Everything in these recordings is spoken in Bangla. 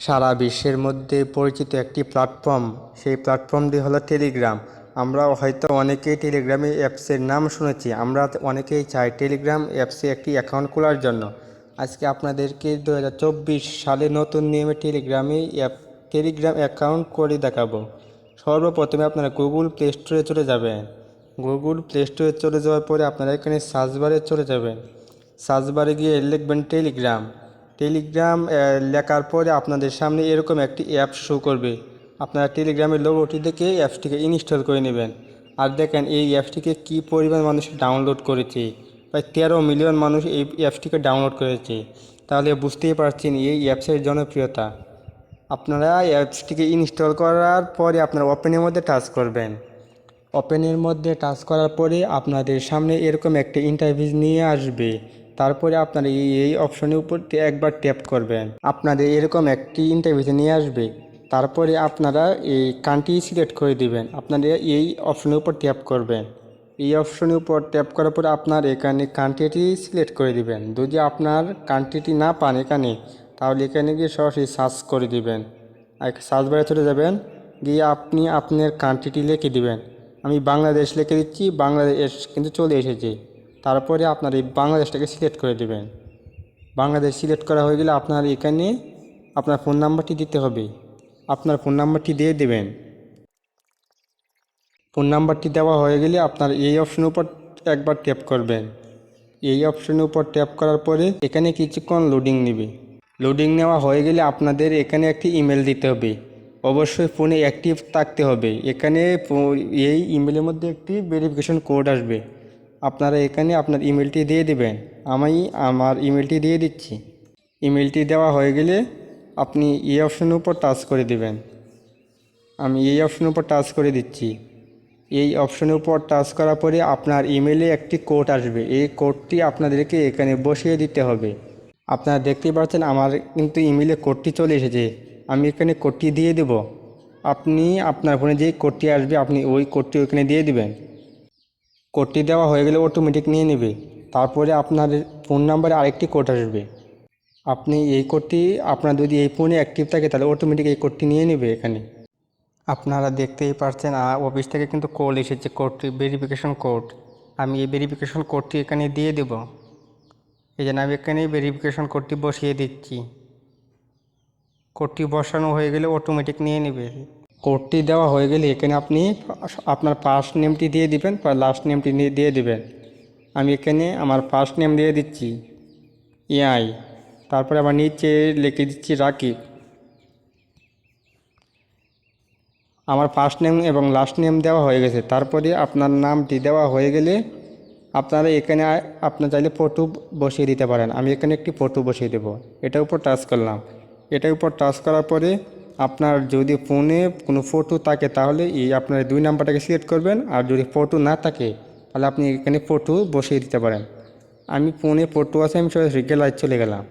সারা বিশ্বের মধ্যে পরিচিত একটি প্ল্যাটফর্ম সেই প্ল্যাটফর্মটি হলো টেলিগ্রাম আমরা হয়তো অনেকেই টেলিগ্রামে অ্যাপসের নাম শুনেছি। আমরা অনেকেই চাই টেলিগ্রাম অ্যাপসে একটি অ্যাকাউন্ট খোলার জন্য। আজকে আপনাদেরকে দু হাজার চব্বিশ সালে নতুন নিয়মে টেলিগ্রামে অ্যাপ টেলিগ্রাম অ্যাকাউন্ট করে দেখাবো। সর্বপ্রথমে আপনারা গুগল প্লে স্টোরে চলে যাবেন। গুগল প্লে স্টোরে চলে যাওয়ার পরে আপনারা এখানে সার্চ বারে চলে যাবেন। সার্চ বারে গিয়ে লিখবেন টেলিগ্রাম টেলিগ্রাম লেখার পরে আপনাদের সামনে এরকম একটি অ্যাপ শো করবে। আপনারা টেলিগ্রামের লোগোটি দেখে অ্যাপসটিকে ইনস্টল করে নেবেন। আর দেখেন এই অ্যাপসটিকে কী পরিমাণ মানুষ ডাউনলোড করেছে। প্রায় তেরো মিলিয়ন মানুষ এই অ্যাপসটিকে ডাউনলোড করেছে। তাহলে বুঝতেই পারছেন এই অ্যাপসের জনপ্রিয়তা। আপনারা অ্যাপসটিকে ইনস্টল করার পরে আপনারা ওপেনের মধ্যে টাচ করবেন। ওপেনের মধ্যে টাচ করার পরে আপনাদের সামনে এরকম একটা ইন্টারভিউ নিয়ে আসবে। তারপরে আপনারা এই এই অপশনের উপর একবার ট্যাপ করবেন আপনাদের এরকম একটি ইন্টারভিউ নিয়ে আসবে। তারপরে আপনারা এই কান্ট্রি সিলেক্ট করে দিবেন। আপনারা এই অপশনের উপর ট্যাপ করবেন এই অপশনের উপর ট্যাপ করার পরে আপনার এখানে কান্ট্রিটি সিলেক্ট করে দিবেন। যদি আপনার কান্ট্রিটি না পান এখানে, তাহলে এখানে গিয়ে সরাসরি সার্চ করে দিবেন। সার্চ বারে চলে যাবেন। গিয়ে আপনি আপনার কান্ট্রিটি লিখে দিবেন। আমি বাংলাদেশ লিখে দিচ্ছি। বাংলাদেশ কিন্তু চলে এসেছে। তারপরে আপনার এই বাংলাদেশটাকে সিলেক্ট করে দেবেন। বাংলাদেশ সিলেক্ট করা হয়ে গেলে আপনার এখানে আপনার ফোন নাম্বারটি দিতে হবে। আপনার ফোন নাম্বারটি দিয়ে দেবেন। ফোন নাম্বারটি দেওয়া হয়ে গেলে আপনার এই অপশনের উপর একবার ট্যাপ করবেন। এই অপশনের উপর ট্যাপ করার পরে এখানে কিছুক্ষণ লোডিং নেবে। লোডিং নেওয়া হয়ে গেলে আপনাদের এখানে একটি ইমেল দিতে হবে। অবশ্যই ফোনে অ্যাক্টিভ থাকতে হবে। এখানে এই ইমেলের মধ্যে একটি ভেরিফিকেশন কোড আসবে। আপনারা এখানে আপনার ইমেলটি দিয়ে দেবেন। আমি আমার ইমেলটি দিয়ে দিচ্ছি। ইমেলটি দেওয়া হয়ে গেলে আপনি এই অপশনের উপর টাচ করে দেবেন। আমি এই অপশনের উপর টাচ করে দিচ্ছি। এই অপশনের উপর টাচ করার পরে আপনার ইমেলে একটি কোড আসবে। এই কোডটি আপনাদেরকে এখানে বসিয়ে দিতে হবে। আপনারা দেখতেই পাচ্ছেন আমার কিন্তু ইমেলে কোডটি চলে এসেছে। আমি এখানে কোডটি দিয়ে দেব। আপনি আপনার ফোনে যে কোডটি আসবে, আপনি ওই কোডটি ওইখানে দিয়ে দিবেন। কোডটি দেওয়া হয়ে গেলে অটোমেটিক নিয়ে নেবে। তারপরে আপনার ফোন নাম্বারে আরেকটি কোড আসবে। আপনি এই কোডটি আপনার যদি এই ফোনে অ্যাক্টিভ থাকে, তাহলে অটোমেটিক এই কোডটি নিয়ে নেবে এখানে। আপনারা দেখতেই পারছেন অফিস থেকে কিন্তু কল এসেছে কোডটি ভেরিফিকেশন কোড আমি এই ভেরিফিকেশন কোডটি এখানে দিয়ে দেব। এই জন্য আমি এখানে ভেরিফিকেশন কোডটি বসিয়ে দিচ্ছি। কোডটি বসানো হয়ে গেলে অটোমেটিক নিয়ে নেবে। কোডটি দেওয়া হয়ে গেলে এখানে আপনি আপনার ফার্স্ট নেমটি দিয়ে দিবেন লাস্ট নেমটি দিয়ে দিবেন। আমি এখানে আমার ফার্স্ট নেম দিয়ে দিচ্ছি এআই তারপরে আবার নিচে লিখে দিচ্ছি রাকিব। আমার ফার্স্ট নেম এবং লাস্ট নেম দেওয়া হয়ে গেছে, তারপরে আপনার নামটি দেওয়া হয়ে গেলে আপনারা এখানে আপনার চাইলে ফটো বসিয়ে দিতে পারেন। আমি এখানে একটি ফটো বসিয়ে দেবো। এটার উপর টাচ করলাম। এটার উপর টাচ করার পরে আপনার যদি ফোনে কোনো ফটো থাকে তাহলে এই আপনার দুই নাম্বারটাকে সিলেক্ট করবেন। আর যদি ফটো না থাকে, তাহলে আপনি এখানে ফটো বসিয়ে দিতে পারেন। আমি ফোনে ফটো আছে, আমি সরাসরি গেলায় চলে গেলাম।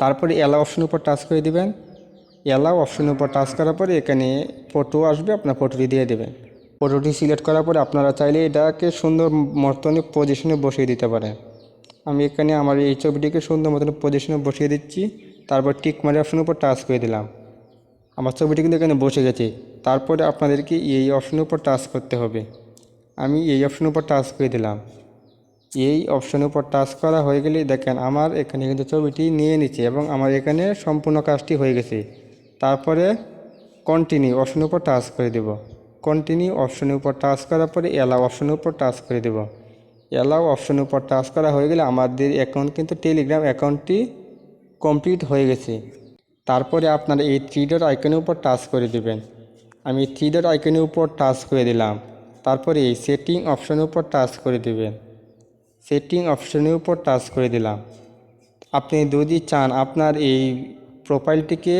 তারপরে এলা অপশনের উপর টাচ করে দিবেন। এলাও অপশনের উপর টাচ করার পরে এখানে ফটো আসবে, আপনার ফটোটি দিয়ে দেবেন। ফটোটি সিলেক্ট করার পরে আপনারা চাইলে এটাকে সুন্দর মতনে পজিশনে বসিয়ে দিতে পারেন। আমি এখানে আমার এই ছবিটিকে সুন্দর মতন পজিশনে বসিয়ে দিচ্ছি। তারপর টিক মারি অপশনের উপর টাচ করে দিলাম। আমার ছবিটি কিন্তু এখানে বসে গেছে। তারপরে আপনাদেরকে এই অপশনের উপর টাচ করতে হবে। আমি এই অপশনের উপর টাচ করে দিলাম। এই অপশনের উপর টাচ করা হয়ে গেলে দেখেন আমার এখানে কিন্তু ছবিটি নিয়ে নিচ্ছে এবং আমার এখানে সম্পূর্ণ কাজটি হয়ে গেছে। তারপরে কন্টিনিউ অপশনের উপর টাচ করে দেব। কন্টিনিউ অপশনের উপর টাচ করার পরে এলাও অপশনের উপর টাচ করে দেব। এলাও অপশনের উপর টাচ করা হয়ে গেলে আমাদের অ্যাকাউন্ট কিন্তু টেলিগ্রাম অ্যাকাউন্টটি কমপ্লিট হয়ে গেছে। তারপরে আপনারা এই থ্রি ডট আইকনের উপর টাচ করে দেবেন। আমি থ্রি ডট আইকনের উপর টাচ করে দিলাম। তারপরে এই সেটিং অপশনের উপর টাচ করে দেবেন। সেটিং অপশনের উপর টাচ করে দিলাম। আপনি যদি চান আপনার এই প্রোফাইলটিকে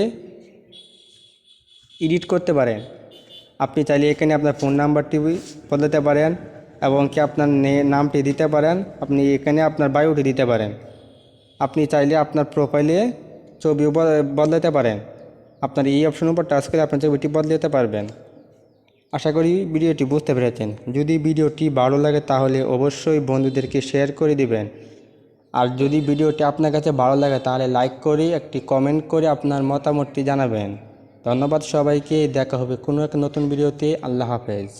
এডিট করতে পারেন। আপনি চাইলে এখানে আপনার ফোন নাম্বারটি বদলাতে পারেন এবং কি আপনার নামটি দিতে পারেন। আপনি এখানে আপনার বায়োটি দিতে পারেন। আপনি চাইলে আপনার প্রোফাইলে ছবিও বদলাতে পারেন। আপনার এই অপশনের উপর টাচ করে আপনার ছবিটি বদলাতে পারবেন। আশা করি ভিডিওটি বুঝতে পেরেছেন। যদি ভিডিওটি ভালো লাগে তাহলে অবশ্যই বন্ধুদেরকে শেয়ার করে দিবেন। আর যদি ভিডিওটি আপনার কাছে ভালো লাগে তাহলে লাইক করে একটি কমেন্ট করে আপনার মতামতটি জানাবেন। ধন্যবাদ সবাইকে। দেখা হবে কোনো এক নতুন ভিডিওতে। আল্লাহ হাফেজ।